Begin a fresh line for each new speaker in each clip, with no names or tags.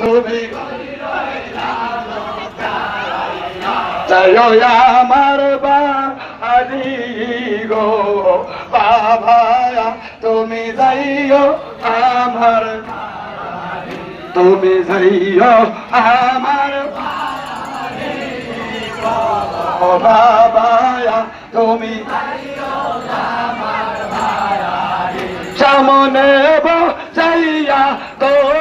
তুমি। জয় আমার বাড়ি গো বাবা তুমি যাইও আমার তুমি যাইও আমার বাবা তুমি সামনে চাইয়া তোমাই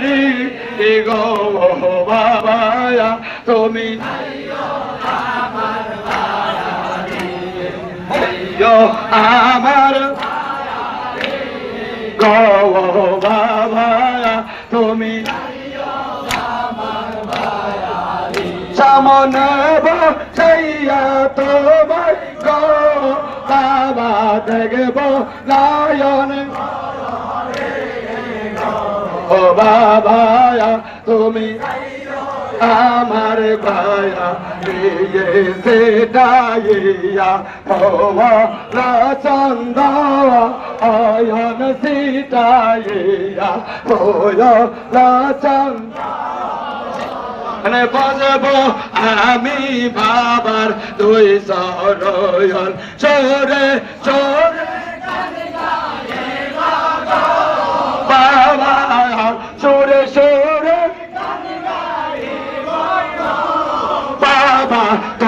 পরি গো বাবা তুমি আমার গো তুমি সামনে বসাইয়া তোমার ও বাবা তুমি আমার ভায়া সেটাইয়া ভোলা চন্দ অয়ন সিটাইয়া ভোলা চন্দ মানে বাজবো আমি বাবার দুই সরয়ন, চোরে চোরে।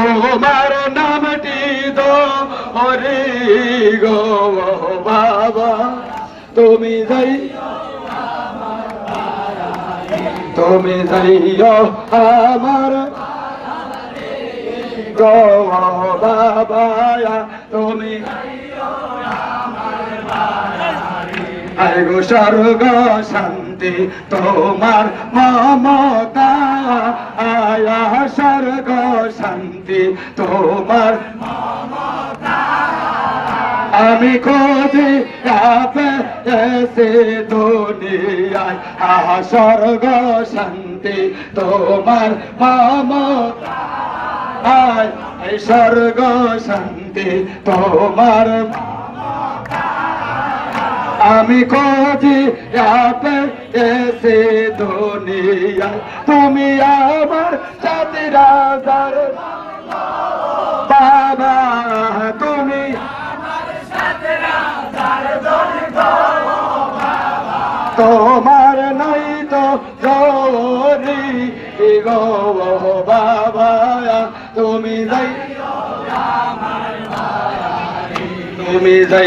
তোমার নামটি দো হরি গো বাবা তুমি যাই। তুমি যাইও আমার। গো বাবা তুমি আইগো স্বর্গ, শান্তি তোমার মমতা। আয়া স্বর্গ, শান্তি তোমার আমি খোঁজি কাপে এসে দুনিয়ায়। আহা, স্বর্গ, শান্তি তোমার মমতা। আয় স্বর্গ, শান্তি তোমার আমি আপে এসে দুনিয়া, তুমি আমার সাথে রাজার বাবা। তুমি তোমার নাই তো জরি গো বাবা। তুমি তুমি যাই